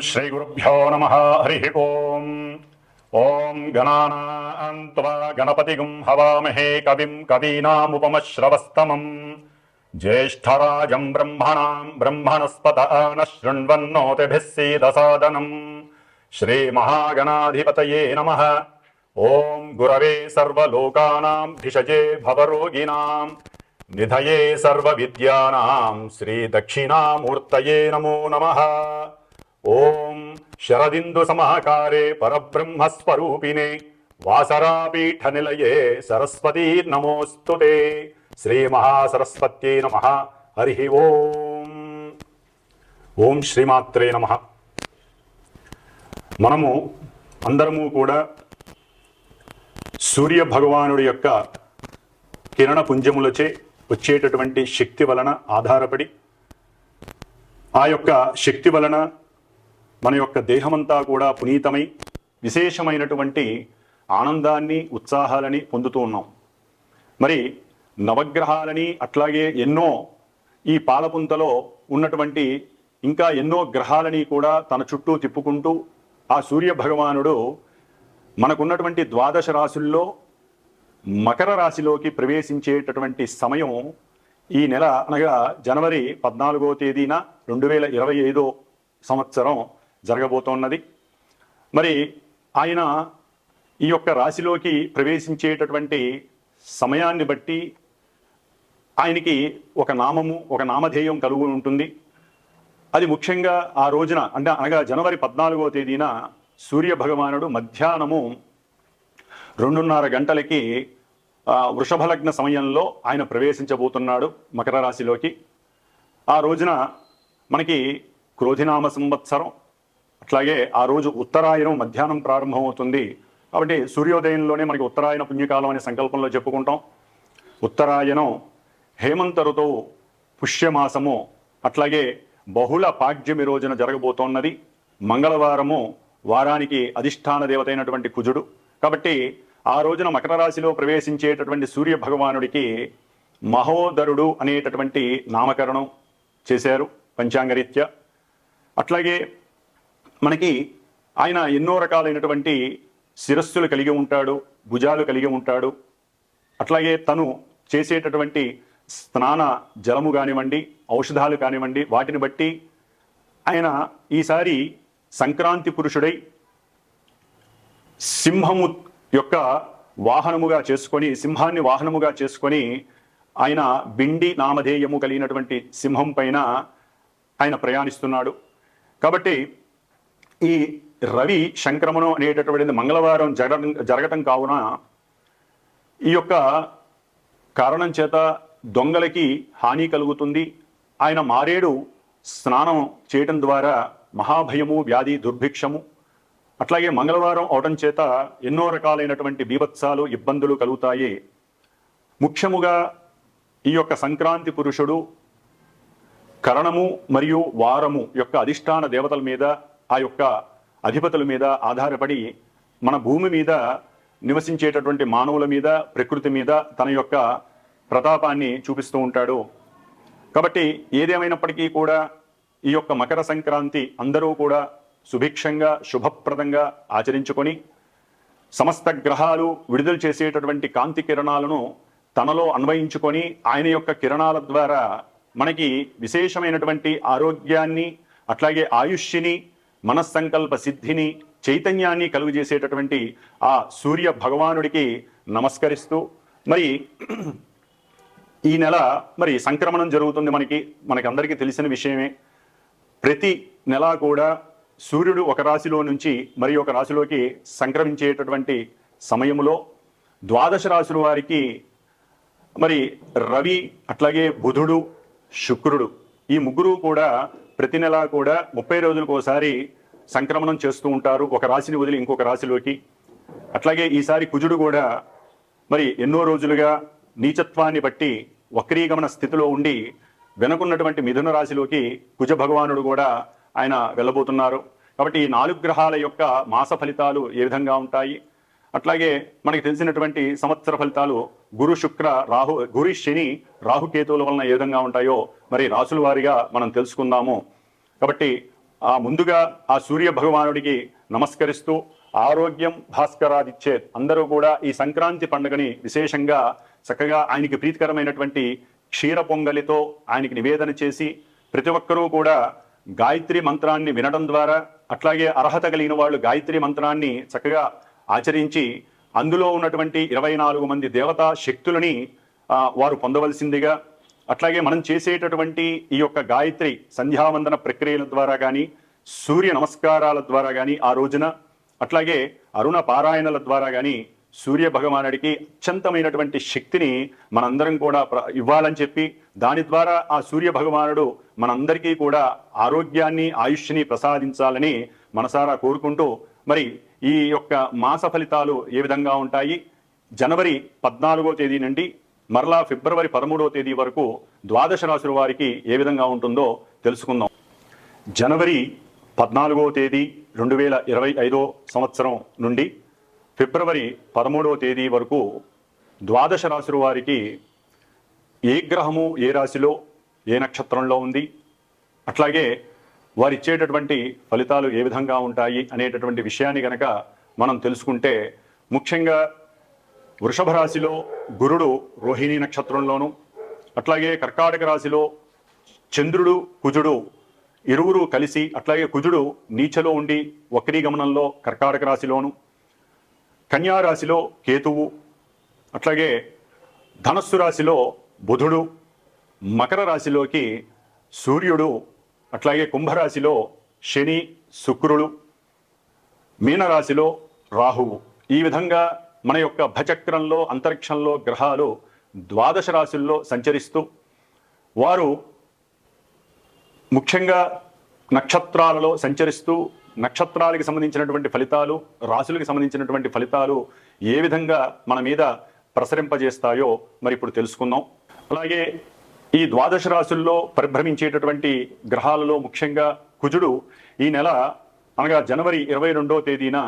श्रीगुरुभ्यो नमः हरिः ओम्। ॐ गणानान्त्वा गणपतिगुं हवामहे कविम् कवीनामुपमश्रवस्तमम्। ज्येष्ठराजम् ब्रह्मणाम् ब्रह्मणस्पत न शृण्वन्नोतिभिः सीदसादनम्। श्रीमहागणाधिपतये नमः। ॐ गुरवे सर्वलोकानाम् भिषजे भवरोगिणाम्। निधये सर्वविद्यानाम् श्रीदक्षिणामूर्तये नमो नमः। ఓం శరదిందు సమాకారే పరబ్రహ్మస్వరూపిణే వాసరాపీఠ నిలయే సరస్వతీ నమోస్తు శ్రీ మహాసరస్వత్యై నమ. హరి ఓం. ఓం శ్రీమాత్రే నమ. మనము అందరము కూడా సూర్య భగవానుడి యొక్క కిరణ పుంజములచే వచ్చేటటువంటి శక్తి వలన ఆధారపడి ఆ యొక్క శక్తి వలన మన యొక్క దేహమంతా కూడా పునీతమై విశేషమైనటువంటి ఆనందాన్ని ఉత్సాహాలని పొందుతూ ఉన్నాం. మరి నవగ్రహాలని అట్లాగే ఎన్నో ఈ పాలపుంతలో ఉన్నటువంటి ఇంకా ఎన్నో గ్రహాలని కూడా తన చుట్టూ తిప్పుకుంటూ ఆ సూర్య భగవానుడు మనకున్నటువంటి ద్వాదశ రాశుల్లో మకర రాశిలోకి ప్రవేశించేటటువంటి సమయం ఈ నెల అనగా జనవరి పద్నాలుగో తేదీన రెండు వేల ఇరవై ఐదో సంవత్సరం. జరగబోతోన్నది. మరి ఆయన ఈ యొక్క రాశిలోకి ప్రవేశించేటటువంటి సమయాన్ని బట్టి ఆయనకి ఒక నామము ఒక నామధేయం కలుగు ఉంటుంది. అది ముఖ్యంగా ఆ రోజున అంటే అనగా జనవరి పద్నాలుగో తేదీన సూర్య భగవానుడు మధ్యాహ్నము రెండున్నర గంటలకి వృషభలగ్న వృషభ లగ్న సమయంలో ఆయన ప్రవేశించబోతున్నాడు మకర రాశిలోకి. ఆ రోజున మనకి క్రోధినామ సంవత్సరం అట్లాగే ఆ రోజు ఉత్తరాయణం మధ్యాహ్నం ప్రారంభమవుతుంది. కాబట్టి సూర్యోదయంలోనే మనకి ఉత్తరాయణ పుణ్యకాలం అనే సంకల్పంలో చెప్పుకుంటాం. ఉత్తరాయణం హేమంత ఋతువు పుష్యమాసము అట్లాగే బహుళ పాడ్యమి రోజున జరగబోతోన్నది. మంగళవారము వారానికి అధిష్టాన దేవత అయినటువంటి కుజుడు. కాబట్టి ఆ రోజున మకర రాశిలో ప్రవేశించేటటువంటి సూర్య భగవానుడికి మహోదరుడు అనేటటువంటి నామకరణం చేశారు పంచాంగరీత్యా. అట్లాగే మనకి ఆయన ఎన్నో రకాలైనటువంటి శిరస్సులు కలిగి ఉంటాడు భుజాలు కలిగి ఉంటాడు. అట్లాగే తను చేసేటటువంటి స్నాన జలము కానివ్వండి ఔషధాలు కానివ్వండి వాటిని బట్టి ఆయన ఈసారి సంక్రాంతి పురుషుడై సింహము యొక్క వాహనముగా చేసుకొని సింహాన్ని వాహనముగా చేసుకొని ఆయన బిండి నామధేయము కలిగినటువంటి సింహం పైన ఆయన ప్రయాణిస్తున్నాడు. కాబట్టి ఈ రవి సంక్రమణం అనేటటువంటిది మంగళవారం జరగడం జరగటం కావున ఈ యొక్క కారణం చేత దొంగలకి హాని కలుగుతుంది. ఆయన మారేడు స్నానం చేయటం ద్వారా మహాభయము వ్యాధి దుర్భిక్షము అట్లాగే మంగళవారం అవటం చేత ఎన్నో రకాలైనటువంటి బీభత్సాలు ఇబ్బందులు కలుగుతాయి. ముఖ్యముగా ఈ యొక్క సంక్రాంతి పురుషుడు కరణము మరియు వారము యొక్క అధిష్టాన దేవతల మీద ఆ యొక్క అధిపతుల మీద ఆధారపడి మన భూమి మీద నివసించేటటువంటి మానవుల మీద ప్రకృతి మీద తన యొక్క ప్రతాపాన్ని చూపిస్తూ ఉంటాడు. కాబట్టి ఏదేమైనప్పటికీ కూడా ఈ యొక్క మకర సంక్రాంతి అందరూ కూడా సుభిక్షంగా శుభప్రదంగా ఆచరించుకొని సమస్త గ్రహాలు విడుదల చేసేటటువంటి కాంతి కిరణాలను తనలో అన్వయించుకొని ఆయన యొక్క కిరణాల ద్వారా మనకి విశేషమైనటువంటి ఆరోగ్యాన్ని అట్లాగే ఆయుష్ని మనస్సంకల్ప సిద్ధిని చైతన్యాన్ని కలుగజేసేటటువంటి ఆ సూర్య భగవానుడికి నమస్కరిస్తూ మరి ఈ నెల మరి సంక్రమణం జరుగుతుంది మనకి మనకి అందరికీ తెలిసిన విషయమే. ప్రతి నెల కూడా సూర్యుడు ఒక రాశిలో నుంచి మరి ఒక రాశిలోకి సంక్రమించేటటువంటి సమయంలో ద్వాదశ రాశుల వారికి మరి రవి అట్లాగే బుధుడు శుక్రుడు ఈ ముగ్గురు కూడా ప్రతి నెలా కూడా ముప్పై రోజులకు ఒకసారి సంక్రమణం చేస్తూ ఉంటారు. ఒక రాశిని వదిలి ఇంకొక రాశిలోకి. అట్లాగే ఈసారి కుజుడు కూడా మరి ఎన్నో రోజులుగా నీచత్వాన్ని బట్టి వక్రీగమన స్థితిలో ఉండి వెనుకున్నటువంటి మిథున రాశిలోకి కుజ భగవానుడు కూడా ఆయన వెళ్ళబోతున్నారు. కాబట్టి ఈ నాలుగు గ్రహాల యొక్క మాస ఫలితాలు ఏ విధంగా ఉంటాయి? అట్లాగే మనకి తెలిసినటువంటి సంవత్సర ఫలితాలు గురు శుక్ర రాహు గురు శని రాహుకేతువుల వలన ఏ విధంగా ఉంటాయో మరి రాసుల వారిగా మనం తెలుసుకుందాము. కాబట్టి ఆ ముందుగా ఆ సూర్య భగవానుడికి నమస్కరిస్తూ ఆరోగ్యం భాస్కరాదిచ్చే అందరూ కూడా ఈ సంక్రాంతి పండుగని విశేషంగా చక్కగా ఆయనకి ప్రీతికరమైనటువంటి క్షీర పొంగలితో ఆయనకి నివేదన చేసి ప్రతి ఒక్కరూ కూడా గాయత్రి మంత్రాన్ని వినడం ద్వారా అట్లాగే అర్హత కలిగిన వాళ్ళు గాయత్రి మంత్రాన్ని చక్కగా ఆచరించి అందులో ఉన్నటువంటి ఇరవై నాలుగు మంది దేవతా శక్తులని వారు పొందవలసిందిగా అట్లాగే మనం చేసేటటువంటి ఈ యొక్క గాయత్రి సంధ్యావందన ప్రక్రియల ద్వారా కానీ సూర్య నమస్కారాల ద్వారా కానీ ఆ రోజున అట్లాగే అరుణ పారాయణల ద్వారా కానీ సూర్య భగవానుడికి అత్యంతమైనటువంటి శక్తిని మనందరం కూడా ప్ర- ఇవ్వాలని చెప్పి దాని ద్వారా ఆ సూర్య భగవానుడు మనందరికీ కూడా ఆరోగ్యాన్ని ఆయుష్ని ప్రసాదించాలని మనసారా కోరుకుంటూ మరి ఈ యొక్క మాస ఫలితాలు ఏ విధంగా ఉంటాయి? జనవరి పద్నాలుగో తేదీ నుండి మరలా ఫిబ్రవరి పదమూడవ తేదీ వరకు ద్వాదశ రాశుల వారికి ఏ విధంగా ఉంటుందో తెలుసుకుందాం. జనవరి పద్నాలుగో తేదీ రెండు వేల ఇరవై ఐదో సంవత్సరం నుండి ఫిబ్రవరి పదమూడవ తేదీ వరకు ద్వాదశ రాశుల వారికి ఏ గ్రహము ఏ రాశిలో ఏ నక్షత్రంలో ఉంది? అట్లాగే వారు ఇచ్చేటటువంటి ఫలితాలు ఏ విధంగా ఉంటాయి అనేటటువంటి విషయాన్ని గనక మనం తెలుసుకుంటే ముఖ్యంగా వృషభ రాశిలో గురుడు రోహిణి నక్షత్రంలోను అట్లాగే కర్కాటక రాశిలో చంద్రుడు కుజుడు ఇరువురు కలిసి అట్లాగే కుజుడు నీచలో ఉండి వక్రీ గమనంలో కర్కాటక రాశిలోను కన్యా రాశిలో కేతువు అట్లాగే ధనస్సు రాశిలో బుధుడు మకర రాశిలోకి సూర్యుడు అట్లాగే కుంభరాశిలో శని శుక్రుడు మీనరాశిలో రాహువు. ఈ విధంగా మన యొక్క భచక్రంలో అంతరిక్షంలో గ్రహాలు ద్వాదశ రాశుల్లో సంచరిస్తూ వారు ముఖ్యంగా నక్షత్రాలలో సంచరిస్తూ నక్షత్రాలకి సంబంధించినటువంటి ఫలితాలు రాశులకు సంబంధించినటువంటి ఫలితాలు ఏ విధంగా మన మీద ప్రసరింపజేస్తాయో మరి ఇప్పుడు తెలుసుకుందాం. అలాగే ఈ ద్వాదశ రాశుల్లో పరిభ్రమించేటటువంటి గ్రహాలలో ముఖ్యంగా కుజుడు ఈ నెల అనగా జనవరి ఇరవై రెండో తేదీన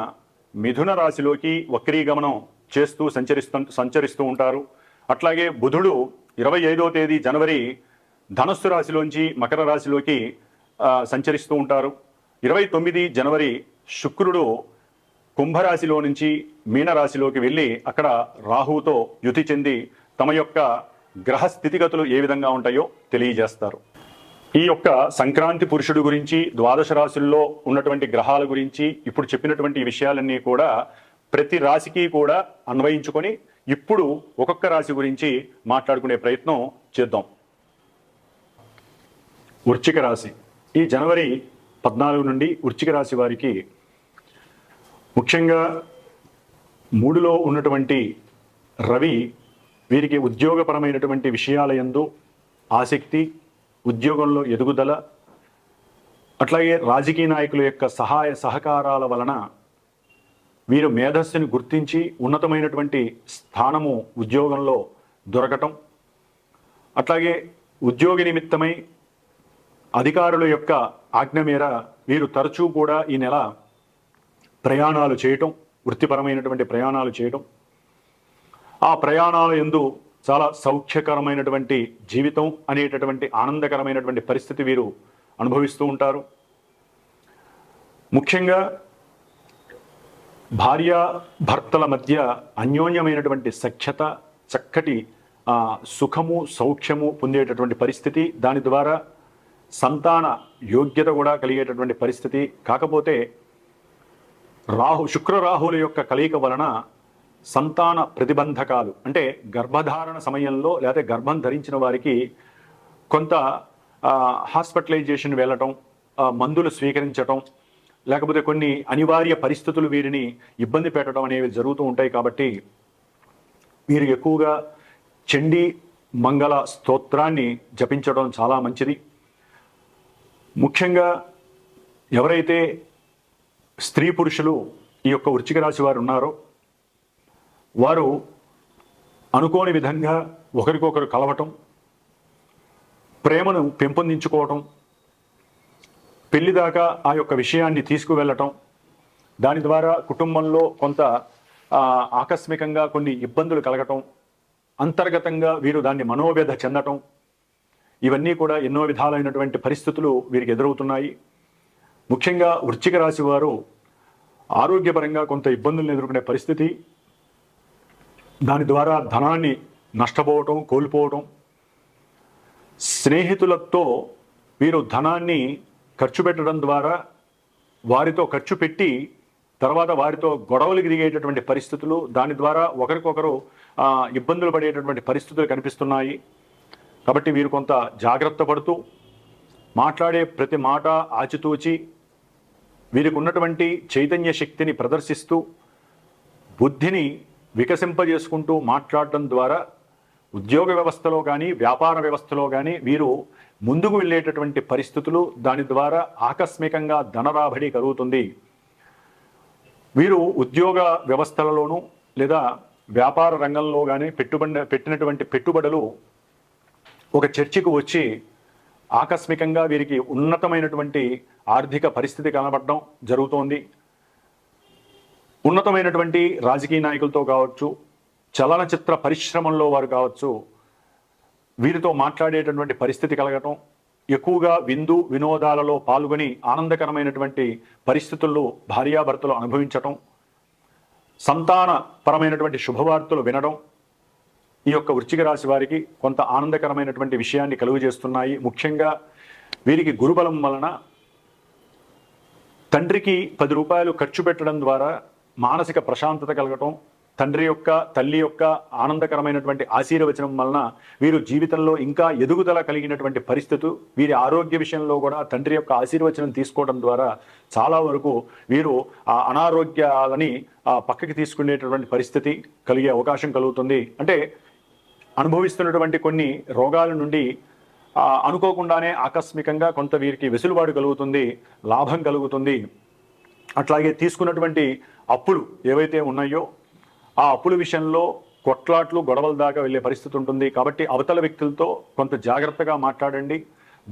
మిథున రాశిలోకి వక్రీగమనం చేస్తూ సంచరిస్తూ సంచరిస్తూ ఉంటారు. అట్లాగే బుధుడు ఇరవై ఐదో తేదీ జనవరి ధనస్సు రాశిలోంచి మకర రాశిలోకి సంచరిస్తూ ఉంటారు. ఇరవై తొమ్మిది జనవరి శుక్రుడు కుంభరాశిలో నుంచి మీనరాశిలోకి వెళ్ళి అక్కడ రాహుతో యుతి చెంది తమ యొక్క గ్రహ స్థితిగతులు ఏ విధంగా ఉంటాయో తెలియజేస్తారు. ఈ యొక్క సంక్రాంతి పురుషుడు గురించి ద్వాదశ రాశుల్లో ఉన్నటువంటి గ్రహాల గురించి ఇప్పుడు చెప్పినటువంటి విషయాలన్నీ కూడా ప్రతి రాశికి కూడా అన్వయించుకొని ఇప్పుడు ఒక్కొక్క రాశి గురించి మాట్లాడుకునే ప్రయత్నం చేద్దాం. వృచ్చిక రాశి. ఈ జనవరి పద్నాలుగు నుండి వృచ్చిక రాశి వారికి ముఖ్యంగా మూడులో ఉన్నటువంటి రవి వీరికి ఉద్యోగపరమైనటువంటి విషయాల ఎందు ఆసక్తి ఉద్యోగంలో ఎదుగుదల అట్లాగే రాజకీయ నాయకుల యొక్క సహాయ సహకారాల వలన వీరు మేధస్సుని గుర్తించి ఉన్నతమైనటువంటి స్థానము ఉద్యోగంలో దొరకటం అట్లాగే ఉద్యోగ నిమిత్తమై అధికారుల యొక్క ఆజ్ఞ మేర వీరు తరచూ కూడా ఈ నెల ప్రయాణాలు చేయటం వృత్తిపరమైనటువంటి ప్రయాణాలు చేయటం ఆ ప్రయాణాల ఎందు చాలా సౌఖ్యకరమైనటువంటి జీవితం అనేటటువంటి ఆనందకరమైనటువంటి పరిస్థితి వీరు అనుభవిస్తూ ఉంటారు. ముఖ్యంగా భార్య భర్తల మధ్య అన్యోన్యమైనటువంటి సఖ్యత చక్కటి సుఖము సౌఖ్యము పొందేటటువంటి పరిస్థితి దాని ద్వారా సంతాన యోగ్యత కూడా కలిగేటటువంటి పరిస్థితి. కాకపోతే రాహు శుక్రరాహుల యొక్క కలయిక వలన సంతాన ప్రతిబంధకాలు అంటే గర్భధారణ సమయంలో లేదా గర్భం ధరించిన వారికి కొంత హాస్పిటలైజేషన్ వెళ్ళటం మందులు స్వీకరించటం లేకపోతే కొన్ని అనివార్య పరిస్థితులు వీరిని ఇబ్బంది పెట్టడం అనేవి జరుగుతూ ఉంటాయి కాబట్టి వీరు ఎక్కువగా చండీ మంగళ స్తోత్రాన్ని జపించడం చాలా మంచిది. ముఖ్యంగా ఎవరైతే స్త్రీ పురుషులు ఈ యొక్క వృచ్చిక రాశి వారు ఉన్నారో వారు అనుకోని విధంగా ఒకరికొకరు కలవటం ప్రేమను పెంపొందించుకోవటం పెళ్ళి దాకా ఆ యొక్క విషయాన్ని తీసుకువెళ్ళటం దాని ద్వారా కుటుంబంలో కొంత ఆకస్మికంగా కొన్ని ఇబ్బందులు కలగటం అంతర్గతంగా వీరు దాన్ని మనోవ్యధ చెందటం ఇవన్నీ కూడా ఎన్నో విధాలైనటువంటి పరిస్థితులు వీరికి ఎదురవుతున్నాయి. ముఖ్యంగా వృశ్చిక రాశి వారు ఆరోగ్యపరంగా కొంత ఇబ్బందులను ఎదుర్కొనే పరిస్థితి దాని ద్వారా ధనాన్ని నష్టపోవటం కోల్పోవటం. స్నేహితులతో వీరు ధనాన్ని ఖర్చు పెట్టడం ద్వారా వారితో ఖర్చు పెట్టి తర్వాత వారితో గొడవలు తిరిగేటటువంటి పరిస్థితులు దాని ద్వారా ఒకరికొకరు ఇబ్బందులు పడేటటువంటి పరిస్థితులు కనిపిస్తున్నాయి. కాబట్టి వీరు కొంత జాగ్రత్త పడుతూ మాట్లాడే ప్రతి మాట ఆచితూచి వీరికి ఉన్నటువంటి చైతన్య శక్తిని ప్రదర్శిస్తూ బుద్ధిని వికసింపజేసుకుంటూ మాట్లాడటం ద్వారా ఉద్యోగ వ్యవస్థలో కానీ వ్యాపార వ్యవస్థలో కానీ వీరు ముందుకు వెళ్ళేటటువంటి పరిస్థితులు దాని ద్వారా ఆకస్మికంగా ధనరాబడి కలుగుతుంది. వీరు ఉద్యోగ వ్యవస్థలలోనూ లేదా వ్యాపార రంగంలో కానీ పెట్టుబడి పెట్టినటువంటి పెట్టుబడులు ఒక చర్చికి వచ్చి ఆకస్మికంగా వీరికి ఉన్నతమైనటువంటి ఆర్థిక పరిస్థితి కనబడడం జరుగుతోంది. ఉన్నతమైనటువంటి రాజకీయ నాయకులతో కావచ్చు చలనచిత్ర పరిశ్రమల్లో వారు కావచ్చు వీరితో మాట్లాడేటటువంటి పరిస్థితి కలగటం ఎక్కువగా విందు వినోదాలలో పాల్గొని ఆనందకరమైనటువంటి పరిస్థితుల్లో భార్యాభర్తలు అనుభవించటం సంతాన పరమైనటువంటి శుభవార్తలు వినడం ఈ యొక్క వృశ్చిక రాశి వారికి కొంత ఆనందకరమైనటువంటి విషయాన్ని కలుగు చేస్తున్నాయి. ముఖ్యంగా వీరికి గురుబలం వలన తండ్రికి పది రూపాయలు ఖర్చు పెట్టడం ద్వారా మానసిక ప్రశాంతత కలగటం తండ్రి యొక్క తల్లి యొక్క ఆనందకరమైనటువంటి ఆశీర్వచనం వలన వీరు జీవితంలో ఇంకా ఎదుగుదల కలిగినటువంటి పరిస్థితి వీరి ఆరోగ్య విషయంలో కూడా తండ్రి యొక్క ఆశీర్వచనం తీసుకోవడం ద్వారా చాలా వరకు వీరు ఆ అనారోగ్యాలని ఆ పక్కకి తీసుకునేటటువంటి పరిస్థితి కలిగే అవకాశం కలుగుతుంది. అంటే అనుభవిస్తున్నటువంటి కొన్ని రోగాల నుండి అనుకోకుండానే ఆకస్మికంగా కొంత వీరికి వెసులుబాటు కలుగుతుంది లాభం కలుగుతుంది. అట్లాగే తీసుకున్నటువంటి అప్పులు ఏవైతే ఉన్నాయో ఆ అప్పుల విషయంలో కొట్లాట్లు గొడవల దాకా వెళ్ళే పరిస్థితి ఉంటుంది. కాబట్టి అవతల వ్యక్తులతో కొంత జాగ్రత్తగా మాట్లాడండి.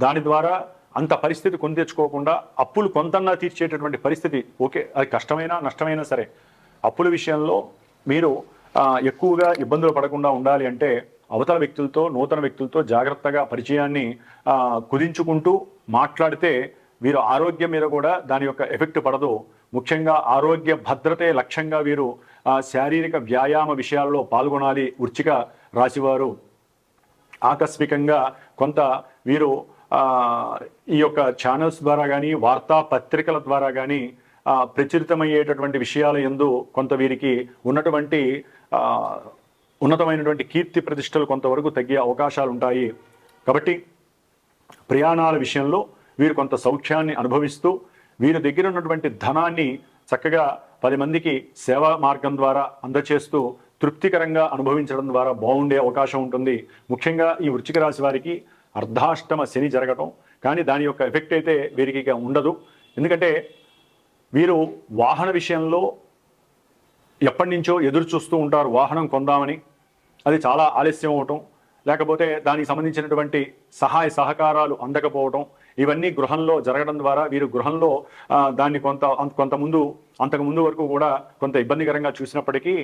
దాని ద్వారా అంత పరిస్థితి కొని తెచ్చుకోకుండా అప్పులు కొంతన్నా తీర్చేటటువంటి పరిస్థితి ఓకే అది కష్టమైనా నష్టమైనా సరే అప్పుల విషయంలో మీరు ఎక్కువగా ఇబ్బందులు పడకుండా ఉండాలి అంటే అవతల వ్యక్తులతో నూతన వ్యక్తులతో జాగ్రత్తగా పరిచయాన్ని కుదించుకుంటూ మాట్లాడితే వీరు ఆరోగ్యం మీద కూడా దాని యొక్క ఎఫెక్ట్ పడదు. ముఖ్యంగా ఆరోగ్య భద్రతే లక్ష్యంగా వీరు శారీరక వ్యాయామ విషయాల్లో పాల్గొనాలి వృచ్చిక రాశివారు. ఆకస్మికంగా కొంత వీరు ఈ యొక్క ఛానల్స్ ద్వారా కానీ వార్తా పత్రికల ద్వారా కానీ ప్రచురితమయ్యేటటువంటి విషయాల ఎందు కొంత వీరికి ఉన్నటువంటి ఉన్నతమైనటువంటి కీర్తి ప్రతిష్టలు కొంతవరకు తగ్గే అవకాశాలు ఉంటాయి కాబట్టి ప్రయాణాల విషయంలో వీరు కొంత సౌఖ్యాన్ని అనుభవిస్తూ వీరి దగ్గర ఉన్నటువంటి ధనాన్ని చక్కగా పది మందికి సేవా మార్గం ద్వారా అందచేస్తూ తృప్తికరంగా అనుభవించడం ద్వారా బాగుండే అవకాశం ఉంటుంది. ముఖ్యంగా ఈ వృచ్చిక రాశి వారికి అర్ధాష్టమ శని జరగటం కానీ దాని యొక్క ఎఫెక్ట్ అయితే వీరికి ఇక ఉండదు. ఎందుకంటే వీరు వాహన విషయంలో ఎప్పటి నుంచో ఎదురు చూస్తూ ఉంటారు వాహనం కొందామని. అది చాలా ఆలస్యం అవటం లేకపోతే దానికి సంబంధించినటువంటి సహాయ సహకారాలు అందకపోవటం ఇవన్నీ గృహంలో జరగడం ద్వారా వీరు గృహంలో దాన్ని కొంత కొంతముందు కొంత ముందు అంతకు ముందు వరకు కూడా కొంత ఇబ్బందికరంగా చూసినప్పటికీ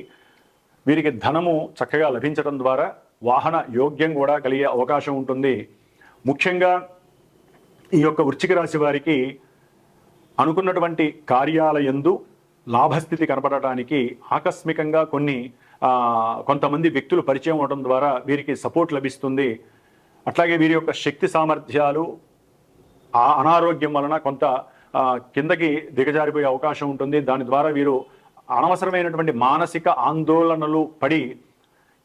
వీరికి ధనము చక్కగా లభించడం ద్వారా వాహన యోగ్యం కూడా కలిగే అవకాశం ఉంటుంది. ముఖ్యంగా ఈ యొక్క వృచ్చిక రాశి వారికి అనుకున్నటువంటి కార్యాలయందు లాభస్థితి కనపడటానికి ఆకస్మికంగా కొన్ని కొంతమంది వ్యక్తులు పరిచయం అవడం ద్వారా వీరికి సపోర్ట్ లభిస్తుంది. అట్లాగే వీరి యొక్క శక్తి సామర్థ్యాలు ఆ అనారోగ్యం వలన కొంత కిందకి దిగజారిపోయే అవకాశం ఉంటుంది. దాని ద్వారా వీరు అనవసరమైనటువంటి మానసిక ఆందోళనలు పడి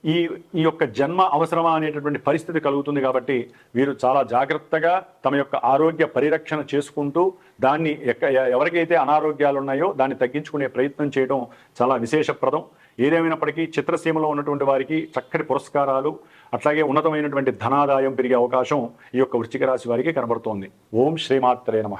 ఈ ఈ యొక్క జన్మ అవసరమా అనేటటువంటి పరిస్థితి కలుగుతుంది కాబట్టి వీరు చాలా జాగ్రత్తగా తమ యొక్క ఆరోగ్య పరిరక్షణ చేసుకుంటూ దాన్ని ఎక్క ఎవరికైతే అనారోగ్యాలు ఉన్నాయో దాన్ని తగ్గించుకునే ప్రయత్నం చేయడం చాలా విశేషప్రదం. ఏదేమైనప్పటికీ చిత్రసీమలో ఉన్నటువంటి వారికి చక్కటి పురస్కారాలు అట్లాగే ఉన్నతమైనటువంటి ధనాదాయం పెరిగే అవకాశం ఈ యొక్క వృశ్చిక రాశి వారికి కనబడుతోంది. ఓం శ్రీమాత్రే నమ.